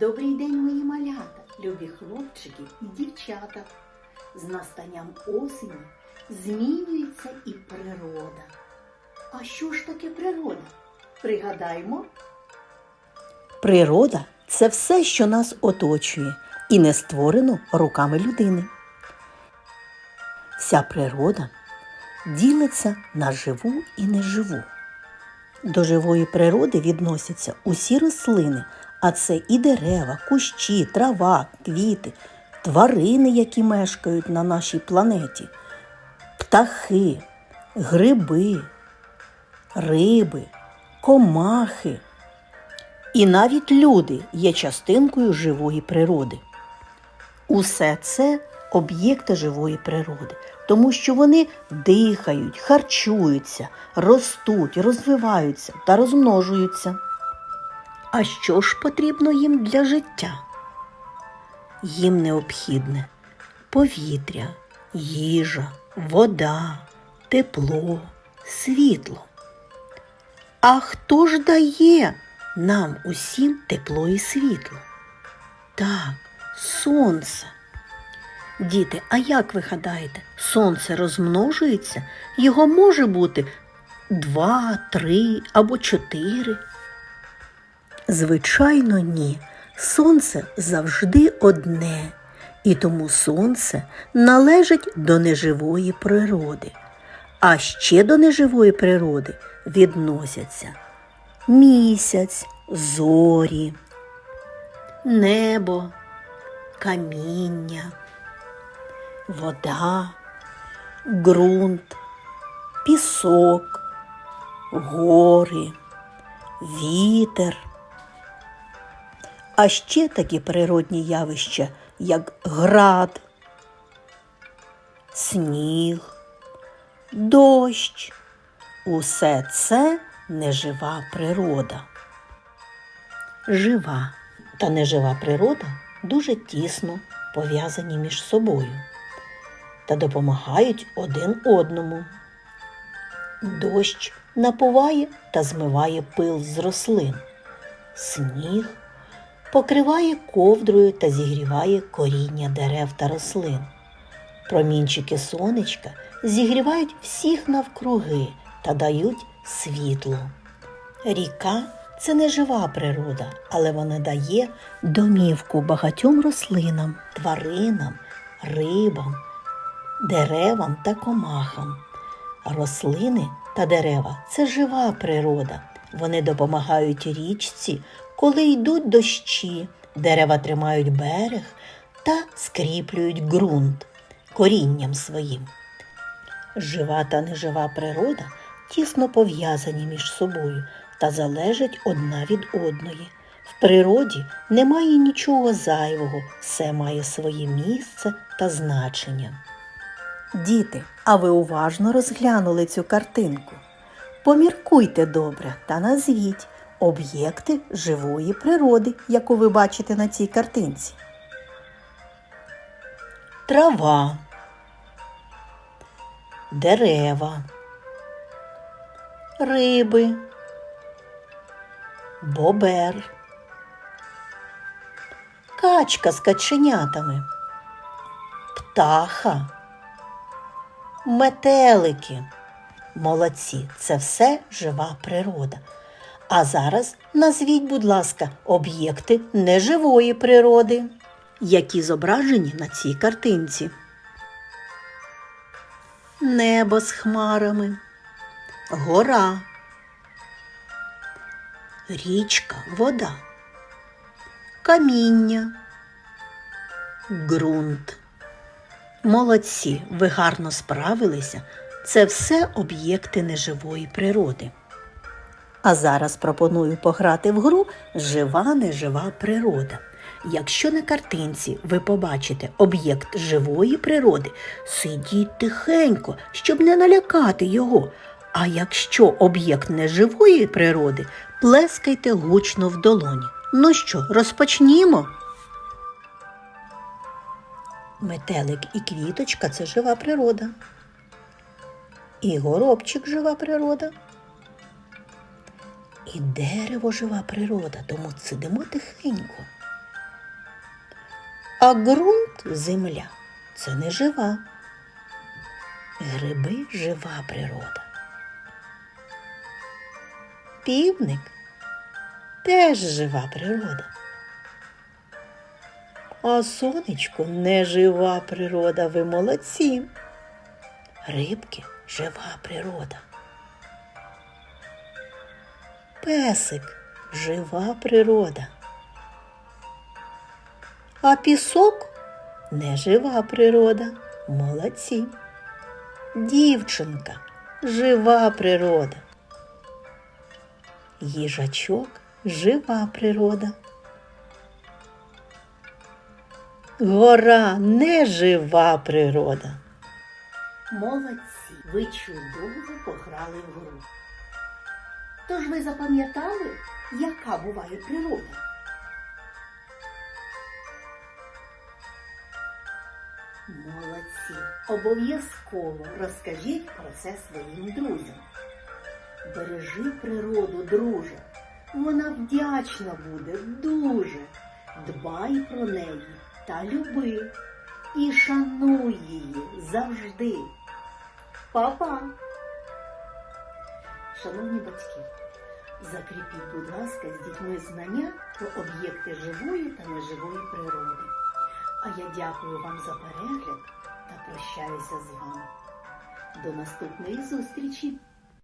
Добрий день, мої малята, любі хлопчики і дівчата. З настанням осені змінюється і природа. А що ж таке природа? Пригадаймо. Природа це все, що нас оточує, і не створено руками людини. Вся природа ділиться на живу і неживу. До живої природи відносяться усі рослини, а це і дерева, кущі, трава, квіти, тварини, які мешкають на нашій планеті, птахи, гриби, риби, комахи. І навіть люди є частинкою живої природи. Усе це об'єкти живої природи, тому що вони дихають, харчуються, ростуть, розвиваються та розмножуються. А що ж потрібно їм для життя? Їм необхідне повітря, їжа, вода, тепло, світло. А хто ж дає нам усім тепло і світло? Так, сонце. Діти, а як ви гадаєте, сонце розмножується? Його може бути два, три або чотири? Звичайно, ні. Сонце завжди одне, і тому сонце належить до неживої природи. А ще до неживої природи відносяться місяць, зорі, небо, каміння, вода, ґрунт, пісок, гори, вітер. А ще такі природні явища, як град, сніг, дощ. Усе це нежива природа. Жива та нежива природа дуже тісно пов'язані між собою та допомагають один одному. Дощ напуває та змиває пил з рослин. Сніг покриває ковдрою та зігріває коріння дерев та рослин. Промінчики сонечка зігрівають всіх навкруги та дають світло. Ріка це не жива природа, але вона дає домівку багатьом рослинам, тваринам, рибам, деревам та комахам. Рослини та дерева це жива природа. Вони допомагають річці, коли йдуть дощі, дерева тримають берег та скріплюють ґрунт корінням своїм. Жива та нежива природа тісно пов'язані між собою та залежать одна від одної. В природі немає нічого зайвого, все має своє місце та значення. Діти, а ви уважно розглянули цю картинку. Поміркуйте добре та назвіть об'єкти живої природи, яку ви бачите на цій картинці. Трава, дерева, риби, бобер, качка з каченятами, птаха, метелики. Молодці, це все жива природа. А зараз назвіть, будь ласка, об'єкти неживої природи, які зображені на цій картинці. Небо з хмарами, гора, річка, вода, каміння, ґрунт. Молодці, ви гарно справилися. Це все об'єкти неживої природи. А зараз пропоную пограти в гру Жива нежива природа. Якщо на картинці ви побачите об'єкт живої природи, сидіть тихенько, щоб не налякати його. А якщо об'єкт неживої природи, плескайте гучно в долоні. Ну що, розпочнімо? Метелик і квіточка це жива природа. І горобчик жива природа. І дерево жива природа, тому сидимо тихенько. А ґрунт земля це не жива. Гриби жива природа. Півник теж жива природа. А сонечко не жива природа, ви молодці. Рибки жива природа. Песик жива природа. А пісок не жива природа. Молодці. Дівчинка жива природа. Їжачок жива природа. Гора не жива природа. Молодці, ви чудово пограли в гру. Тож ви запам'ятали, яка буває природа? Молодці, обов'язково розкажіть про це своїм друзям. Бережи природу, друже. Вона вдячна буде дуже. Дбай про неї та люби. І шануй її завжди. Па-па! Шановні батьки, закріпіть, будь ласка, з дітьми знання про об'єкти живої та неживої природи. А я дякую вам за перегляд та прощаюся з вами. До наступної зустрічі!